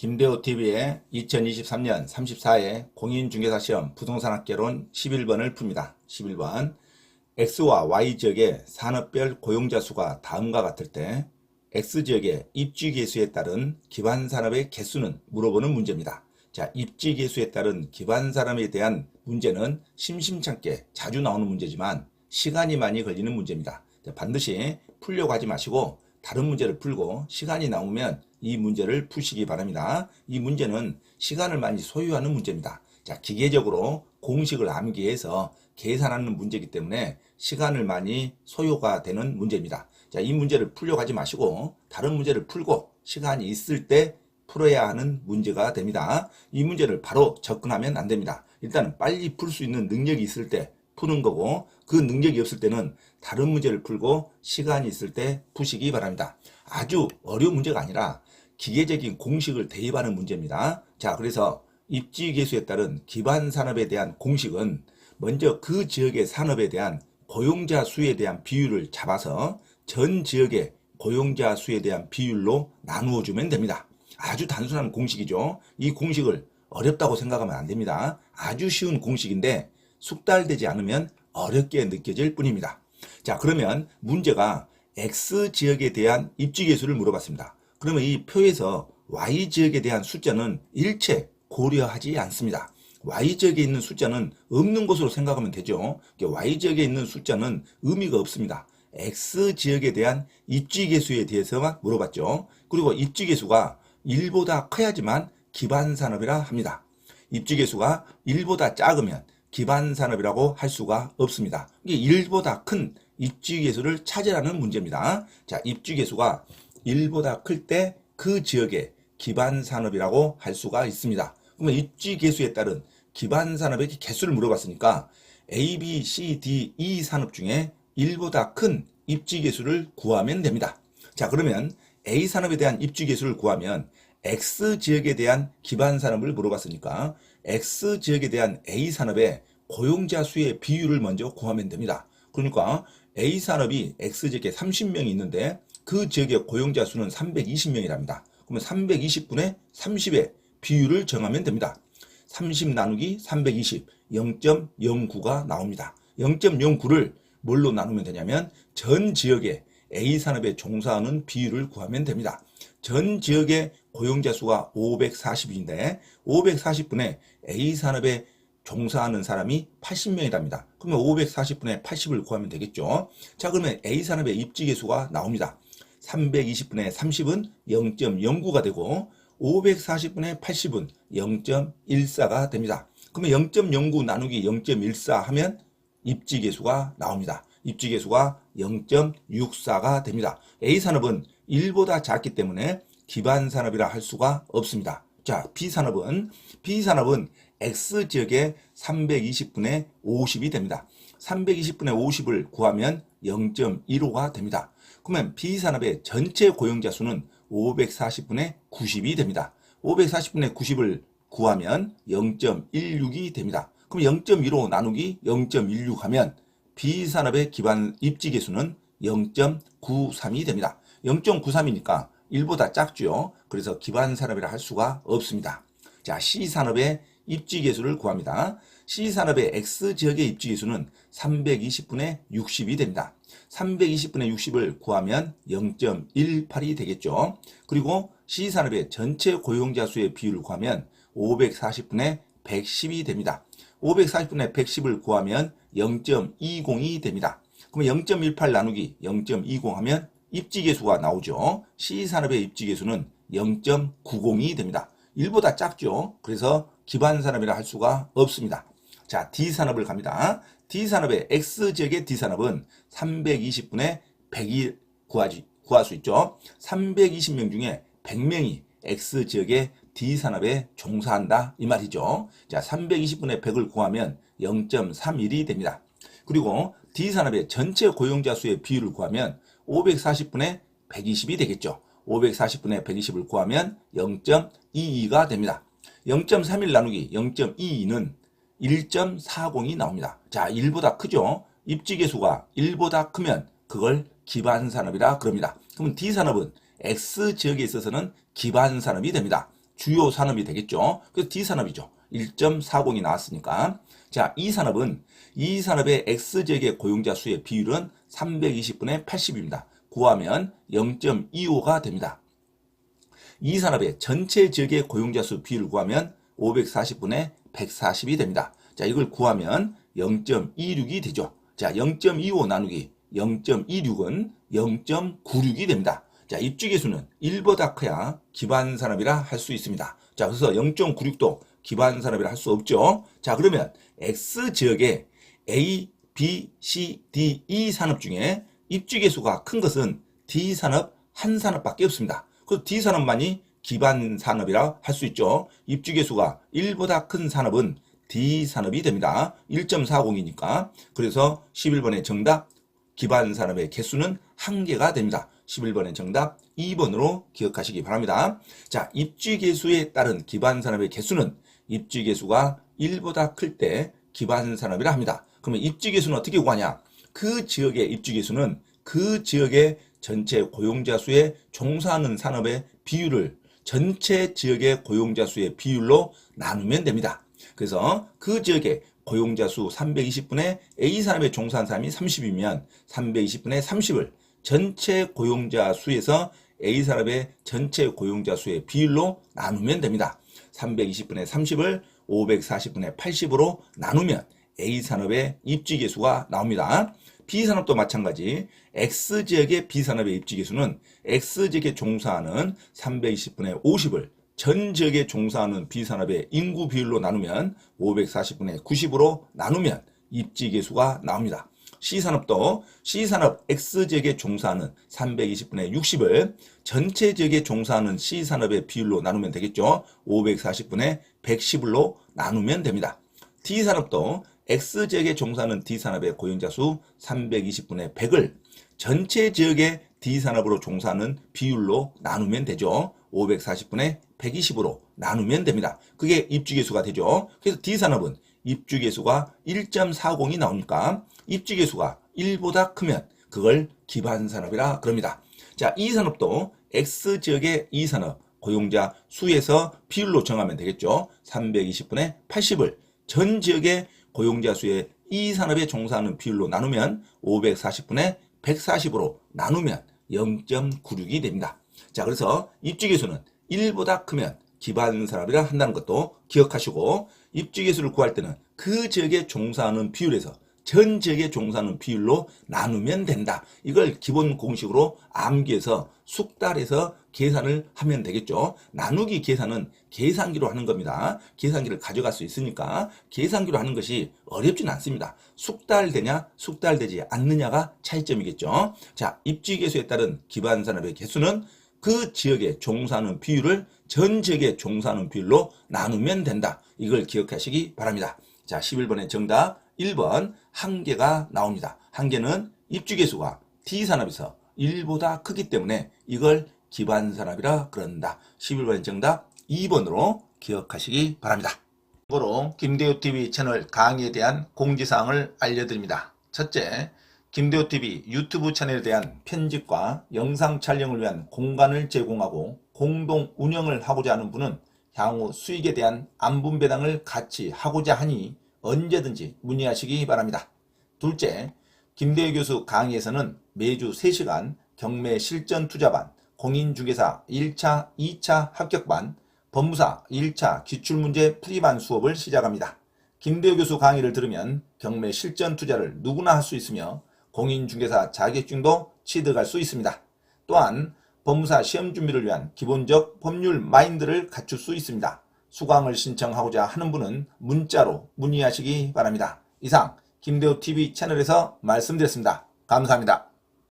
김대호 TV의 2023년 34회 공인중개사 시험 부동산 학개론 11번을 풉니다. 11번. X와 Y 지역의 산업별 고용자 수가 다음과 같을 때 X 지역의 입지 개수에 따른 기반 산업의 개수는 물어보는 문제입니다. 자, 입지 개수에 따른 기반 산업에 대한 문제는 심심찮게 자주 나오는 문제지만 시간이 많이 걸리는 문제입니다. 자, 반드시 풀려고 하지 마시고 다른 문제를 풀고 시간이 나오면 이 문제를 푸시기 바랍니다. 이 문제는 시간을 많이 소유하는 문제입니다. 자, 기계적으로 공식을 암기해서 계산하는 문제이기 때문에 시간을 많이 소요가 되는 문제입니다. 자, 이 문제를 풀려고 하지 마시고 다른 문제를 풀고 시간이 있을 때 풀어야 하는 문제가 됩니다. 이 문제를 바로 접근하면 안 됩니다. 일단 빨리 풀 수 있는 능력이 있을 때 푸는 거고 그 능력이 없을 때는 다른 문제를 풀고 시간이 있을 때 푸시기 바랍니다. 아주 어려운 문제가 아니라 기계적인 공식을 대입하는 문제입니다. 자, 그래서 입지 개수에 따른 기반 산업에 대한 공식은 먼저 그 지역의 산업에 대한 고용자 수에 대한 비율을 잡아서 전 지역의 고용자 수에 대한 비율로 나누어 주면 됩니다. 아주 단순한 공식이죠. 이 공식을 어렵다고 생각하면 안 됩니다. 아주 쉬운 공식인데 숙달되지 않으면 어렵게 느껴질 뿐입니다. 자, 그러면 문제가 X 지역에 대한 입지 개수를 물어봤습니다. 그러면 이 표에서 Y 지역에 대한 숫자는 일체 고려하지 않습니다. Y 지역에 있는 숫자는 없는 것으로 생각하면 되죠. Y 지역에 있는 숫자는 의미가 없습니다. X 지역에 대한 입지 개수에 대해서만 물어봤죠. 그리고 입지 개수가 1보다 커야지만 기반 산업이라 합니다. 입지 개수가 1보다 작으면 기반 산업이라고 할 수가 없습니다. 이게 1보다 큰 입지 개수를 찾으라는 문제입니다. 자, 입지 개수가 1보다 클 때 그 지역의 기반 산업이라고 할 수가 있습니다. 그러면 입지 개수에 따른 기반 산업의 개수를 물어봤으니까 A, B, C, D, E 산업 중에 1보다 큰 입지 개수를 구하면 됩니다. 자, 그러면 A 산업에 대한 입지 개수를 구하면 X 지역에 대한 기반 산업을 물어봤으니까 X 지역에 대한 A 산업의 고용자 수의 비율을 먼저 구하면 됩니다. 그러니까 A 산업이 X 지역에 30명이 있는데 그 지역의 고용자 수는 320명이랍니다. 그러면 320분의 30의 비율을 정하면 됩니다. 30 나누기 320, 0.09가 나옵니다. 0.09를 뭘로 나누면 되냐면 전 지역의 A 산업에 종사하는 비율을 구하면 됩니다. 전 지역의 고용자 수가 540인데 540분의 A 산업에 종사하는 사람이 80명이랍니다. 그러면 540분의 80을 구하면 되겠죠. 자, 그러면 A 산업의 입지 개수가 나옵니다. 320분의 30은 0.09가 되고 540분의 80은 0.14가 됩니다. 그러면 0.09 나누기 0.14 하면 입지 개수가 나옵니다. 입지 개수가 0.64가 됩니다. A 산업은 1보다 작기 때문에 기반 산업이라 할 수가 없습니다. 자, B 산업은 B 산업은 X 지역의 320분의 50이 됩니다. 320분의 50을 구하면 0.15가 됩니다. 그러면 B 산업의 전체 고용자 수는 540분의 90이 됩니다. 540분의 90을 구하면 0.16이 됩니다. 그럼 0.15 나누기 0.16 하면 B 산업의 기반 입지 개수는 0.93이 됩니다. 0.93이니까 1보다 작죠. 그래서 기반 산업이라 할 수가 없습니다. 자, C 산업의 입지 개수를 구합니다. C 산업의 X 지역의 입지 개수는 320분의 60이 됩니다. 320분의 60을 구하면 0.18이 되겠죠. 그리고 C 산업의 전체 고용자 수의 비율을 구하면 540분의 110이 됩니다. 540분의 110을 구하면 0.20이 됩니다. 그러면 0.18 나누기 0.20 하면 입지 개수가 나오죠. C 산업의 입지 개수는 0.90이 됩니다. 1보다 작죠. 그래서 기반 산업이라 할 수가 없습니다. 자, D 산업을 갑니다. D 산업의 X 지역의 D 산업은 320분의 100이 구하지, 구할 수 있죠. 320명 중에 100명이 X 지역의 D 산업에 종사한다 이 말이죠. 자, 320분의 100을 구하면 0.31이 됩니다. 그리고 D 산업의 전체 고용자 수의 비율을 구하면 540분의 120이 되겠죠. 540분의 120을 구하면 0.22가 됩니다. 0.31 나누기 0.22는 1.40이 나옵니다. 자, 1보다 크죠? 입지 개수가 1보다 크면 그걸 기반 산업이라 그럽니다. 그러면 D 산업은 X 지역에 있어서는 기반 산업이 됩니다. 주요 산업이 되겠죠. 그래서 D산업이죠. 1.40이 나왔으니까. 자, 이 산업은 이 산업의 X지역의 고용자 수의 비율은 320분의 80입니다. 구하면 0.25가 됩니다. 이 산업의 전체 지역의 고용자 수 비율을 구하면 540분의 140이 됩니다. 자, 이걸 구하면 0.26이 되죠. 자, 0.25 나누기 0.26은 0.96이 됩니다. 자, 입주계수는 1보다 커야 기반 산업이라 할 수 있습니다. 자, 그래서 0.96도 기반 산업이라 할 수 없죠. 자, 그러면 X 지역의 A, B, C, D, E 산업 중에 입주계수가 큰 것은 D 산업 한 산업밖에 없습니다. 그 D 산업만이 기반 산업이라 할 수 있죠. 입주계수가 1보다 큰 산업은 D 산업이 됩니다. 1.40이니까. 그래서 11번의 정답 기반 산업의 개수는 한 개가 됩니다. 11번의 정답 2번으로 기억하시기 바랍니다. 자, 입지 개수에 따른 기반 산업의 개수는 입지 개수가 1보다 클 때 기반 산업이라 합니다. 그러면 입지 개수는 어떻게 구하냐? 그 지역의 입지 개수는 그 지역의 전체 고용자 수에 종사하는 산업의 비율을 전체 지역의 고용자 수의 비율로 나누면 됩니다. 그래서 그 지역의 고용자 수 320분의 A 산업에 종사한 사람이 30이면 320분의 30을 전체 고용자 수에서 A 산업의 전체 고용자 수의 비율로 나누면 됩니다. 320분의 30을 540분의 80으로 나누면 A 산업의 입지 개수가 나옵니다. B 산업도 마찬가지. X 지역의 B 산업의 입지 개수는 X 지역에 종사하는 320분의 50을 전 지역에 종사하는 B 산업의 인구 비율로 나누면 540분의 90으로 나누면 입지 개수가 나옵니다. C산업도 C산업 X지역에 종사하는 320분의 60을 전체 지역에 종사하는 C산업의 비율로 나누면 되겠죠. 540분의 110으로 나누면 됩니다. D산업도 X지역에 종사하는 D산업의 고용자 수 320분의 100을 전체 지역의 D산업으로 종사하는 비율로 나누면 되죠. 540분의 120으로 나누면 됩니다. 그게 입주계수가 되죠. 그래서 D산업은 입주계수가 1.40이 나오니까 입주계수가 1보다 크면 그걸 기반산업이라 그럽니다. 자, 이 산업도 X지역의 이 산업 고용자 수에서 비율로 정하면 되겠죠. 320분의 80을 전 지역의 고용자 수의 이 산업에 종사하는 비율로 나누면 540분의 140으로 나누면 0.96이 됩니다. 자, 그래서 입주계수는 1보다 크면 기반 산업이라 한다는 것도 기억하시고 입주계수를 구할 때는 그 지역에 종사하는 비율에서 전 지역에 종사하는 비율로 나누면 된다. 이걸 기본 공식으로 암기해서 숙달해서 계산을 하면 되겠죠. 나누기 계산은 계산기로 하는 겁니다. 계산기를 가져갈 수 있으니까 계산기로 하는 것이 어렵진 않습니다. 숙달되냐 숙달되지 않느냐가 차이점이겠죠. 자, 입지 개수에 따른 기반 산업의 개수는 그 지역에 종사하는 비율을 전 지역에 종사하는 비율로 나누면 된다. 이걸 기억하시기 바랍니다. 자, 11번의 정답 1번 한 개가 나옵니다. 한 개는 입주 개수가 D산업에서 1보다 크기 때문에 이걸 기반 산업이라 그런다. 11번의 정답 2번으로 기억하시기 바랍니다. 참고로 김대호TV 채널 강의에 대한 공지사항을 알려드립니다. 첫째, 김대호TV 유튜브 채널에 대한 편집과 영상 촬영을 위한 공간을 제공하고 공동 운영을 하고자 하는 분은 향후 수익에 대한 안분 배당을 같이 하고자 하니 언제든지 문의하시기 바랍니다. 둘째, 김대희 교수 강의에서는 매주 3시간 경매 실전 투자반, 공인중개사 1차, 2차 합격반, 법무사 1차 기출문제 풀이반 수업을 시작합니다. 김대호 교수 강의를 들으면 경매 실전 투자를 누구나 할 수 있으며 공인중개사 자격증도 취득할 수 있습니다. 또한 법무사 시험 준비를 위한 기본적 법률 마인드를 갖출 수 있습니다. 수강을 신청하고자 하는 분은 문자로 문의하시기 바랍니다. 이상 김대호 TV 채널에서 말씀드렸습니다. 감사합니다.